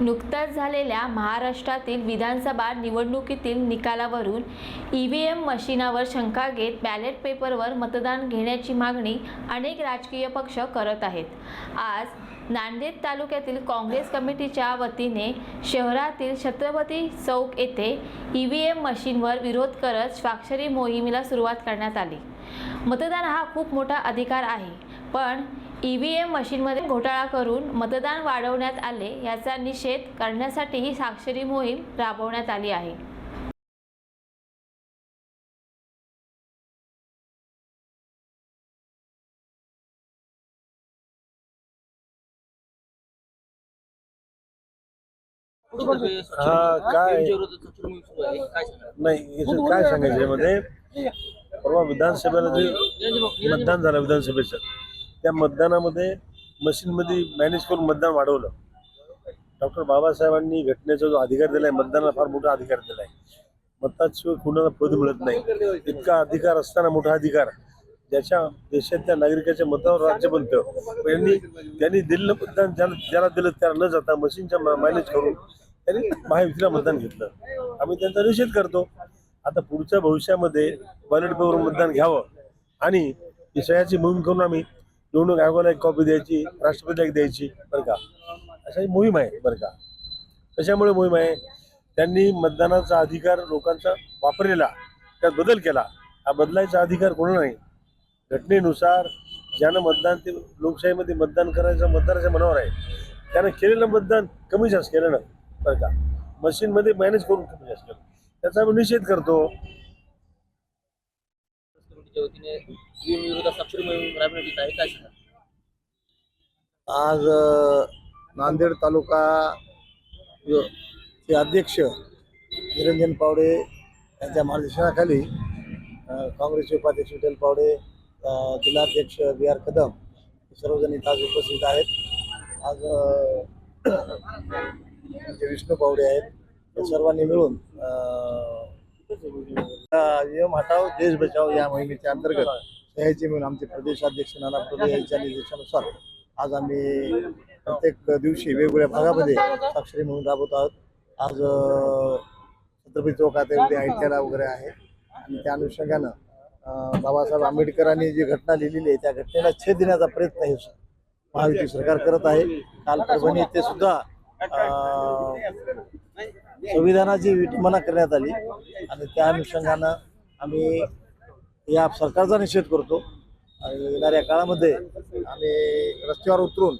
नुकत्याच झालेल्या महाराष्ट्रातील विधानसभा निवडणुकीतील निकालावरून ई व्ही एम मशिनावर शंका घेत बॅलेट पेपरवर मतदान घेण्याची मागणी अनेक राजकीय पक्ष करत आहेत. आज नांदेड तालुक्यातील काँग्रेस कमिटीच्या वतीने शहरातील छत्रपती चौक येथे ई व्ही एम मशीनवर विरोध करत स्वाक्षरी मोहिमेला सुरुवात करण्यात आली. मतदान हा खूप मोठा अधिकार आहे पण ई व्ही एम मशीनमध्ये घोटाळा करून मतदान वाढवण्यात आले याचा निषेध करण्यासाठी ही साक्षरी मोहीम राबवण्यात आली आहे काय? नाही काय सांगायचं यामध्ये म्हणजे परवा विधानसभेला जे मतदान झालं विधानसभेचं त्या मतदानामध्ये मशीनमध्ये मॅनेज करून मतदान वाढवलं. डॉक्टर बाबासाहेबांनी घटनेचा जो अधिकार दिला आहे मतदानाला फार मोठा अधिकार दिलाय. मताशिवाय कुणाला पद मिळत नाही. इतका अधिकार असताना मोठा अधिकार. ज्याच्या देशातल्या नागरिकाच्या मतावर राज्य बनतं. त्यांनी यांनी त्यांनी दिलेलं मतदान ज्याला ज्याला दिलं त्याला न जाता मशीनच्या मॅनेज करून त्यांनी महायुतीला मतदान घेतलं. आम्ही त्यांचा निषेध करतो. आता पुढच्या भविष्यामध्ये बॅलेट पेपर मतदान घ्यावं. आणि विषयाची सह्याची करून आम्ही निवडणूक आयोगाला एक कॉपी द्यायची राष्ट्रपतीला एक द्यायची बरं का? अशा ही मोहीम आहे बरं का? कशामुळे मोहीम आहे? त्यांनी मतदानाचा अधिकार लोकांचा वापरलेला त्यात बदल केला. हा बदलायचा अधिकार कोणा नाही. घटनेनुसार ज्यानं मतदान ते लोकशाहीमध्ये मतदान करायचं मतदाराच्या मनावर आहे. त्यानं केलेलं मतदान कमी जास्त केलं ना बरं का? मशीनमध्ये मॅनेज करून कमी जास्त केलं. त्याचा आम्ही निषेध करतो. विरोधात मोहीम येत आहे काय सांगा आज नांदेड तालुका चे अध्यक्ष निरंजन पावडे यांच्या मार्गदर्शनाखाली अ, काँग्रेसचे उपाध्यक्ष विठ्ठल पावडे अ, जिल्हाध्यक्ष बी आर कदम हे सर्वजण इथं आज उपस्थित आहेत. आज अ, आमचे विष्णू पावडे आहेत या सर्वांनी मिळून एम हटाव देश बचाव या मोहिमेच्या अंतर्गत सह्याची म्हणून आमचे प्रदेशाध्यक्ष नाना पटोले यांच्या निर्देशानुसार आज आम्ही प्रत्येक दिवशी वेगवेगळ्या भागामध्ये साक्षरी म्हणून राबवत आहोत. आज छत्रपती चौकात आहे, उद्या ऐट्याला वगैरे आहे. आणि त्या अनुषंगानं बाबासाहेब आंबेडकरांनी जी घटना लिहिलेली आहे त्या घटनेला छेद देण्याचा प्रयत्न हे महायुती सरकार करत आहे. काल परभणी ते सुद्धा संविधानाची विटंबना करण्यात आली. आणि त्या अनुषंगानं आम्ही या सरकारचा निषेध करतो. आणि येणाऱ्या काळामध्ये आम्ही रस्त्यावर उतरून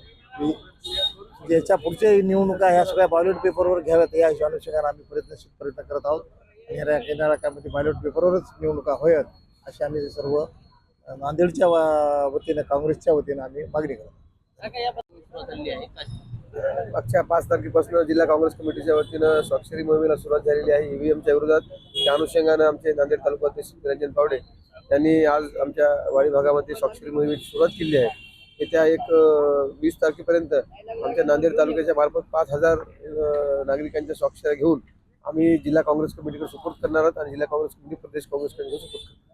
ज्याच्या पुढच्या निवडणुका ह्या सगळ्या बॅलेट पेपरवर घ्याव्यात या अनुषंगाने आम्ही प्रयत्नशील प्रयत्न करत आहोत. येणाऱ्या येणाऱ्या काळामध्ये बॅलेट पेपरवरच निवडणुका होयात अशी आम्ही सर्व नांदेडच्या वतीनं काँग्रेसच्या वतीनं आम्ही मागणी करतो. मागच्या पाच तारखेपासून जिल्हा काँग्रेस कमिटीच्या वतीनं स्वाक्षरी मोहिमेला सुरुवात झालेली आहे. ईव्हीएमच्या विरोधात त्या अनुषंगानं आमचे नांदेड तालुका अध्यक्ष निरंजन पावडे त्यांनी आज आमच्या वाडी भागामध्ये स्वाक्षरी मोहिमेची सुरुवात केली आहे. येत्या एक वीस तारखेपर्यंत आमच्या नांदेड तालुक्याच्या मार्फत पाच हजार नागरिकांच्या स्वाक्षऱ्या घेऊन आम्ही जिल्हा काँग्रेस कमिटीकडे सुपूर्द करणार आहोत आणि जिल्हा काँग्रेस कमिटी प्रदेश काँग्रेस कमिटीकडे सुपूर्द करणार